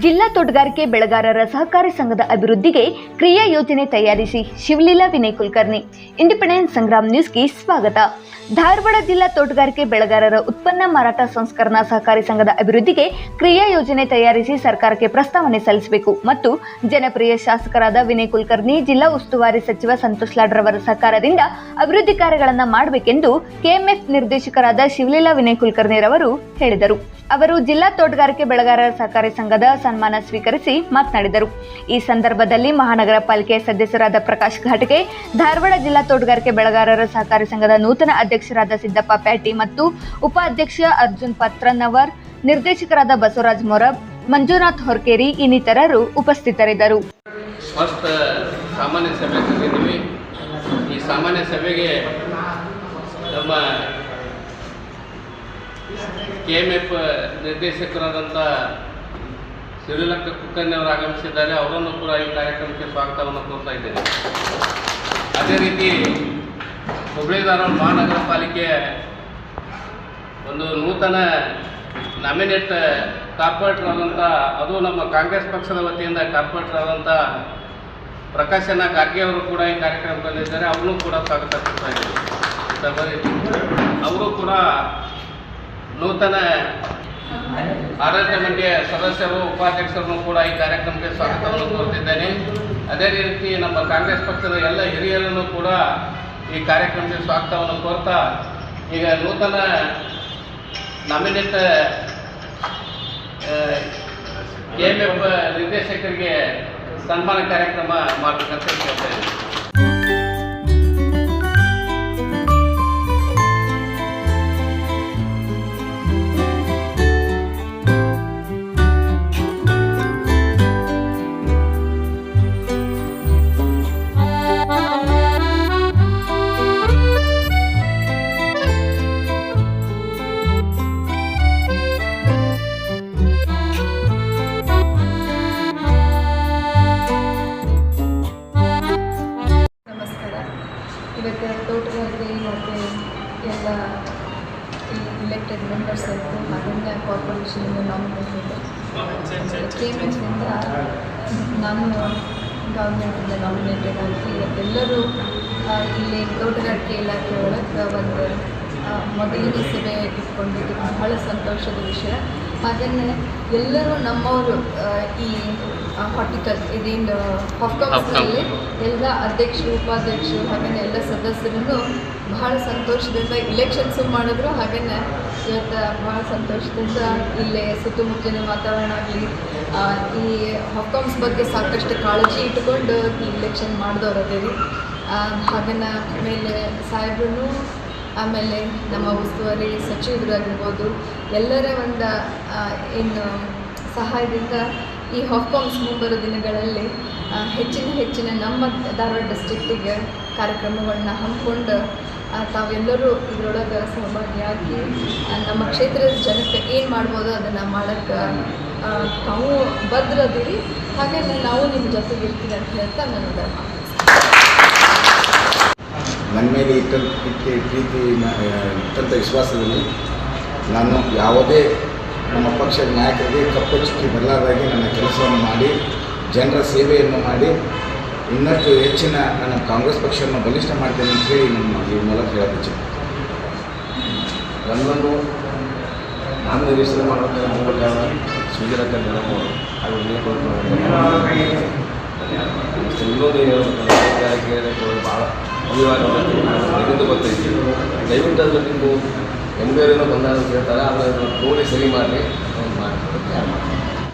ಜಿಲ್ಲಾ ತೋಟಗಾರಿಕೆ ಬೆಳೆಗಾರರ ಸಹಕಾರಿ ಸಂಘದ ಅಭಿವೃದ್ಧಿಗೆ ಕ್ರಿಯಾ ಯೋಜನೆ ತಯಾರಿಸಿ ಶಿವಲೀಲಾ ವಿನಯ್ ಕುಲಕರ್ಣಿ ಇಂಡಿಪೆಂಡೆಂಟ್ ಸಂಗ್ರಾಮ್ ನ್ಯೂಸ್ಗೆ ಸ್ವಾಗತ. ಧಾರವಾಡ ಜಿಲ್ಲಾ ತೋಟಗಾರಿಕೆ ಬೆಳೆಗಾರರ ಉತ್ಪನ್ನ ಮಾರಾಟ ಸಂಸ್ಕರಣಾ ಸಹಕಾರಿ ಸಂಘದ ಅಭಿವೃದ್ಧಿಗೆ ಕ್ರಿಯಾ ಯೋಜನೆ ತಯಾರಿಸಿ ಸರ್ಕಾರಕ್ಕೆ ಪ್ರಸ್ತಾವನೆ ಸಲ್ಲಿಸಬೇಕು ಮತ್ತು ಜನಪ್ರಿಯ ಶಾಸಕರಾದ ವಿನಯ್ ಕುಲಕರ್ಣಿ, ಜಿಲ್ಲಾ ಉಸ್ತುವಾರಿ ಸಚಿವ ಸಂತೋಷ್ ಲಾಡ್ರವರ ಸಹಕಾರದಿಂದ ಅಭಿವೃದ್ಧಿ ಕಾರ್ಯಗಳನ್ನು ಮಾಡಬೇಕೆಂದು ಕೆಎಂಎಫ್ ನಿರ್ದೇಶಕರಾದ ಶಿವಲೀಲಾ ವಿನಯ್ ಕುಲಕರ್ಣಿರವರು ಹೇಳಿದರು. ಅವರು ಜಿಲ್ಲಾ ತೋಟಗಾರಿಕೆ ಬೆಳೆಗಾರರ ಸಹಕಾರಿ ಸಂಘದ ಸನ್ಮಾನ ಸ್ವೀಕರಿಸಿ ಮಾತನಾಡಿದರು. ಈ ಸಂದರ್ಭದಲ್ಲಿ ಮಹಾನಗರ ಪಾಲಿಕೆ ಸದಸ್ಯರಾದ ಪ್ರಕಾಶ್ ಘಾಟಗೆ, ಧಾರವಾಡ ಜಿಲ್ಲಾ ತೋಟಗಾರಿಕೆ ಬೆಳೆಗಾರರ ಸಹಕಾರಿ ಸಂಘದ ನೂತನ ಅಧ್ಯಕ್ಷರಾದ ಸಿದ್ದಪ್ಪ ಪ್ಯಾಟಿ ಮತ್ತು ಉಪಾಧ್ಯಕ್ಷ ಅರ್ಜುನ್ ಪತ್ರನವರ್, ನಿರ್ದೇಶಕರಾದ ಬಸವರಾಜ್ ಮೊರಬ್ ಮಂಜುನಾಥ್ ಹೊರ್ಕೇರಿ ಇನ್ನಿತರರು ಉಪಸ್ಥಿತರಿದ್ದರು. ಸಾಮಾನ್ಯ ಸಭೆಗೆ ನಮ್ಮ ಕೆ ಎಂ ಎಫ್ ನಿರ್ದೇಶಕರಾದಂಥ ಶ್ರೀಲಂಕ ಕುಕ್ಕಣ್ಣಿ ಅವರು ಆಗಮಿಸಿದ್ದಾರೆ. ಅವರನ್ನು ಕೂಡ ಈ ಕಾರ್ಯಕ್ರಮಕ್ಕೆ ಸ್ವಾಗತವನ್ನು ಕೋರ್ತಾ ಇದ್ದೇನೆ. ಅದೇ ರೀತಿ ಹುಬ್ಬಳ್ಳಿ ಧಾರವಾಡ ಮಹಾನಗರ ಪಾಲಿಕೆ ಒಂದು ನೂತನ ನಾಮಿನೇಟ್ ಕಾರ್ಪೊರೇಟರ್ ಆದಂಥ ಅದು ನಮ್ಮ ಕಾಂಗ್ರೆಸ್ ಪಕ್ಷದ ವತಿಯಿಂದ ಕಾರ್ಪೊರೇಟರ್ ಆದಂಥ ಪ್ರಕಾಶನ ಖಾರ್ಗೆ ಅವರು ಕೂಡ ಈ ಕಾರ್ಯಕ್ರಮದಲ್ಲಿದ್ದಾರೆ. ಅವನು ಕೂಡ ಸ್ವಾಗತ ಕೊಡ್ತಾ ಇದ್ದಾರೆ ಅವರು ಕೂಡ ನೂತನ ಆಡಳಿತ ಮಂಡಳಿಯ ಸದಸ್ಯರು, ಉಪಾಧ್ಯಕ್ಷರನ್ನು ಕೂಡ ಈ ಕಾರ್ಯಕ್ರಮಕ್ಕೆ ಸ್ವಾಗತವನ್ನು ಕೋರ್ತಿದ್ದೇನೆ ಅದೇ ರೀತಿ ನಮ್ಮ ಕಾಂಗ್ರೆಸ್ ಪಕ್ಷದ ಎಲ್ಲ ಹಿರಿಯರನ್ನು ಕೂಡ ಈ ಕಾರ್ಯಕ್ರಮಕ್ಕೆ ಸ್ವಾಗತವನ್ನು ಕೋರ್ತಾ, ಈಗ ನೂತನ ನಾಮಿನೇಟ್ ಕೆ ಎಂ ಎಫ್ ನಿರ್ದೇಶಕರಿಗೆ ಸನ್ಮಾನ ಕಾರ್ಯಕ್ರಮ ಮಾಡಬೇಕಂತ ಕೇಳ್ತಾ ಇದ್ದೀನಿ. ಎಲ್ಲ ಇಲೆಕ್ಟೆಡ್ ಮೆಂಬರ್ಸ್ ಆಯಿತು. ಕಾರ್ಪೊರೇಷನ್ ಕಾರ್ಪೊರೇಷನಿಂದ ನಾಮಿನೇಟ್ ಎಫ್ನಿಂದ ನಾನು ಗೌರ್ಮೆಂಟಿಂದ ನಾಮಿನೇಟೆಡ್ ಆಗಿ, ಎಲ್ಲರೂ ಇಲ್ಲಿ ತೋಟಗಾರಿಕೆ ಇಲಾಖೆ ಒಳಗೆ ಒಂದು ಮೊದಲನೇ ಸಭೆ ಇಟ್ಕೊಂಡಿದ್ದು ಬಹಳ ಸಂತೋಷದ ವಿಷಯ. ಹಾಗೆಯೇ ಎಲ್ಲರೂ ನಮ್ಮವರು ಈ ಹಾರ್ಟಿಕಲ್ ಇದೇನು ಹಾಫ್ಕಾಮ್ಸ್ನಲ್ಲಿ ಎಲ್ಲ ಅಧ್ಯಕ್ಷರು ಉಪಾಧ್ಯಕ್ಷರು ಹಾಗೆಯೇ ಎಲ್ಲ ಸದಸ್ಯರನ್ನು ಬಹಳ ಸಂತೋಷದಿಂದ ಇಲೆಕ್ಷನ್ಸು ಮಾಡಿದ್ರು. ಹಾಗೆಯೇ ಇವತ್ತು ಬಹಳ ಸಂತೋಷದಿಂದ ಇಲ್ಲೇ ಸುತ್ತಮುತ್ತಲಿನ ವಾತಾವರಣ ಆಗಲಿ ಈ ಹಾಫ್ಕಾಮ್ಸ್ ಬಗ್ಗೆ ಸಾಕಷ್ಟು ಕಾಳಜಿ ಇಟ್ಕೊಂಡು ಈ ಇಲೆಕ್ಷನ್ ಮಾಡಿದವ್ರು ಅದೇರಿ. ಹಾಗೆಯೇ ಆಮೇಲೆ ಸಾಹೇಬ್ರು ಆಮೇಲೆ ನಮ್ಮ ಉಸ್ತುವಾರಿ ಸಚಿವರಾಗಿರ್ಬೋದು ಎಲ್ಲರ ಒಂದು ಏನು ಸಹಾಯದಿಂದ ಈ ಹಾಫ್ಕಾಮ್ಸ್ ಮುಂಬರೋ ದಿನಗಳಲ್ಲಿ ಹೆಚ್ಚಿನ ಹೆಚ್ಚಿನ ನಮ್ಮ ಧಾರವಾಡ ಡಿಸ್ಟ್ರಿಕ್ಟಿಗೆ ಕಾರ್ಯಕ್ರಮಗಳನ್ನ ಹಮ್ಮಿಕೊಂಡು ತಾವೆಲ್ಲರೂ ಇದರೊಳಗೆ ಸಹಭಾಗಿಯಾಗಿ ನಮ್ಮ ಕ್ಷೇತ್ರದ ಜನಕ್ಕೆ ಏನು ಮಾಡ್ಬೋದು ಅದನ್ನು ಮಾಡೋಕ್ಕೆ ತಾವು ಬದ್ರದಿರಿ ಹಾಗೆ ನಾವು ನಿಮ್ಮ ಜೊತೆಗೆ ಇರ್ತೀವಿ ಅಂತ ಹೇಳ್ತಾ ನಾನು ನನ್ನ ಮೇಲೆ ಇಟ್ಟಂಥ ಇಟ್ಟ ಪ್ರೀತಿ ನ- ಇಟ್ಟಂಥ ವಿಶ್ವಾಸದಲ್ಲಿ ನಾನು ಯಾವುದೇ ನಮ್ಮ ಪಕ್ಷದ ನಾಯಕರಿಗೆ ಕಪ್ಪು ಚುಕ್ಕಿ ಬರಲಾರದಾಗಿ ನನ್ನ ಕೆಲಸವನ್ನು ಮಾಡಿ ಜನರ ಸೇವೆಯನ್ನು ಮಾಡಿ ಇನ್ನಷ್ಟು ಹೆಚ್ಚಿನ ನನ್ನ ಕಾಂಗ್ರೆಸ್ ಪಕ್ಷವನ್ನು ಬಲಿಷ್ಠ ಮಾಡ್ತೇನೆ ಅಂತ ಹೇಳಿ ನಮ್ಮ ಈ ಮೂಲಕ ಹೇಳೋದು ಇಚ್ಛೆ. ನನ್ನನ್ನು ನಾನು ನಿರೀಕ್ಷಣೆ ಮಾಡುವಂಥ ಮೂಲಕ ಅದು ಇನ್ನೊಂದು ಏನು ಹೇಳ್ಬೇಕಂದ್ರೆ ಭಾಳ ಅನಿವಾರ್ಯ ಎಲ್ಲಿಂದ ಗೊತ್ತೈತಿ ದಯವಿಟ್ಟು ಅದನ್ನು ನೀವು ಬಂದಾಗ ಅಂತ ಹೇಳ್ತಾರೆ ಆದರೆ ಅದನ್ನು ನೋಡಿ ಸರಿ ಮಾಡಿ ಮಾಡಿ